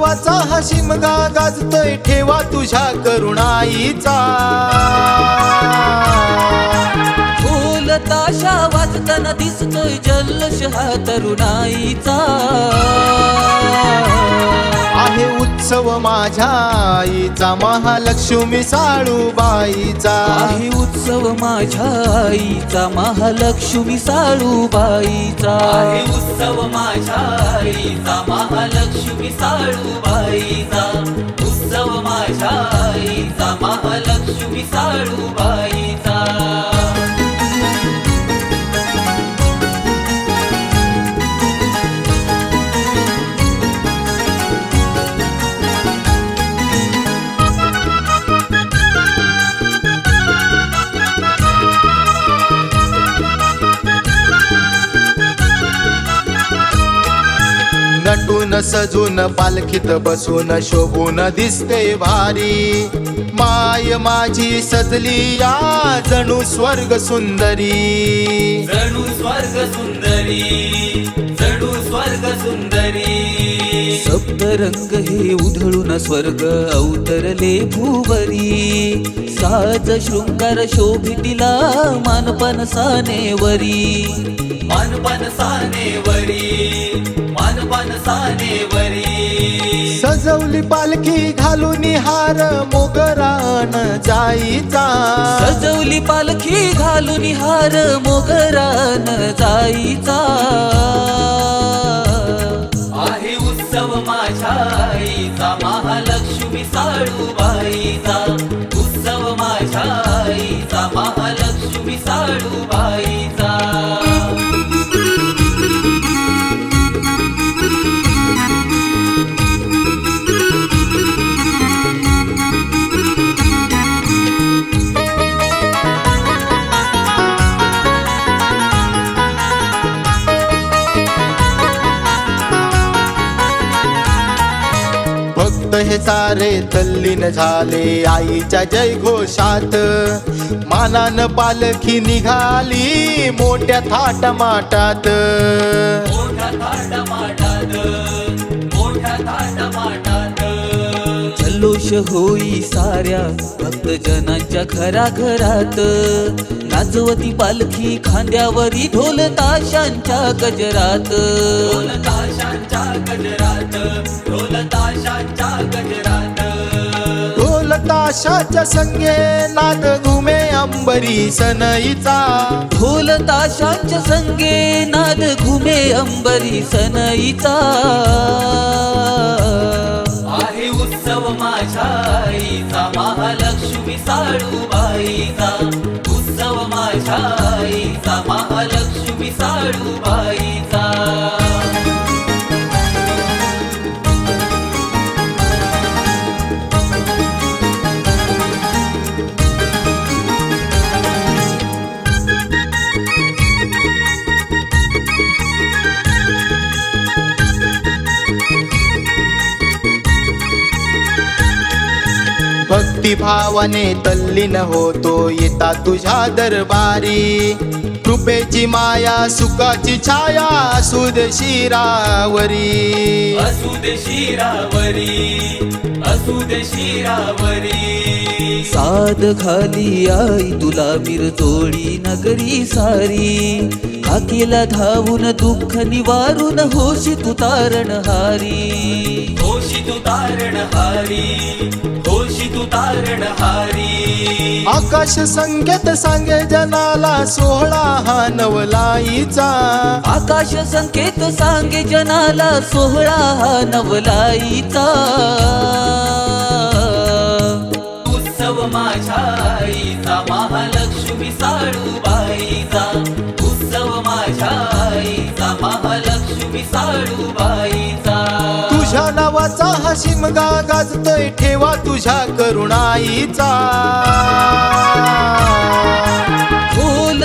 नावाचा हा शिमगा गाजतोय ठेवा तुझ्या करुणाईचा. फुल ताशा वाजताना दिसतोय जल्लोष हा तरुणाईचा. आहे उत्सव माझ्या आईचा. महालक्ष्मी साळूबाईचा. आहे उत्सव माझ्या आईचा. महालक्ष्मी साळूबाईचा. आहे उत्सव माझ्या आईचा. महालक्ष्मी साळूबाईचा. उत्सव माझ्या आईचा. महालक्ष्मी साळूबाईचा. सजून पालखीत बसून शोभून दिसते भारी. माय माझी सजली या जणू स्वर्ग सुंदरी. जणू स्वर्ग सुंदरी जणू स्वर्ग सुंदरी. सप्तरंग हे उधळून स्वर्ग अवतरले भूवरी. साज शृंगार शोभितिला मानपन सानेवरी. मानपन सानेवरी मानपन सानेवरी. सजवली पालखी घालून हार मोगरान जाईचा. सजवली पालखी घालून हार मोगरान जाईचा. साळूबाईचा उत्सव माझ्या आईचा महालक्ष्मी साळूबाई. भक्त हे सारे तल्लीन झाले आईच्या जय घोषात. मानान पालखी निघाली मोठ्या थाटमाटात. मोठ्या थाटामाटात. जल्लोष होई साऱ्या भक्तजनांच्या घराघरात. नाचवती पालखी खांद्यावरी ढोल ताशांच्या गजरात. ढोल ताशांच्या गजरात ढोल ताशांच्या गजरात. ढोल ताशाच्या संगे नाद घुमे अंबरी सनईचा. ढोल ताशांच्या संगे नाद घुमे अंबरी सनईचा. उत्सव माझ्या आईचा. महालक्ष्मी साळूबाईचा. उत्सव माझ्या आईचा. महालक्ष्मी साळूबाईचा भक्तिभावाने तल्लीन होतो येता तुझ्या दरबारी. कृपेची माया सुखाची छाया सुद शिरावरी. असुदे शिरावरी असुदे शिरावरी. साद खाली आई तुला मिरतोळी नगरी सारी. हाकेला धावून दुःख निवारून होशी तू तारण हारी होशी तू तारण हारी होशी तू तारण हारी. आकाश संकेत सांगे जनाला सोहळा हा नवलाईचा. आकाश संकेत सांगे जनाला सोहळा हा नवलाईचा. उत्सव माझ्या आईचा महालक्ष्मी साळूबाईचा उत्सव माझ्या आईचा महालक्ष्मी हा शिमगा गाजतोय ठेवा तुझ्या करुणाईचा.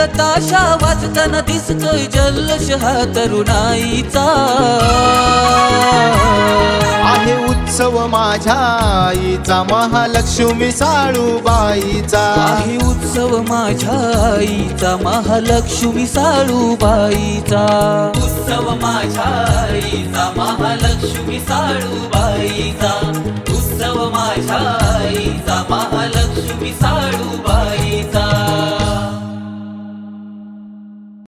ताशा वाजताना दिसतोय जल्लोष हा तरुणाईचा. आहे उत्सव उत्सव माझ्या आईचा महालक्ष्मी साळूबाईचा. आहे उत्सव माझ्या आईचा महालक्ष्मी साळूबाईचा. उत्सव माझ्या आईचा महालक्ष्मी साळूबाईचा. उत्सव माझ्या आईचा महालक्ष्मी साळूबाईचा.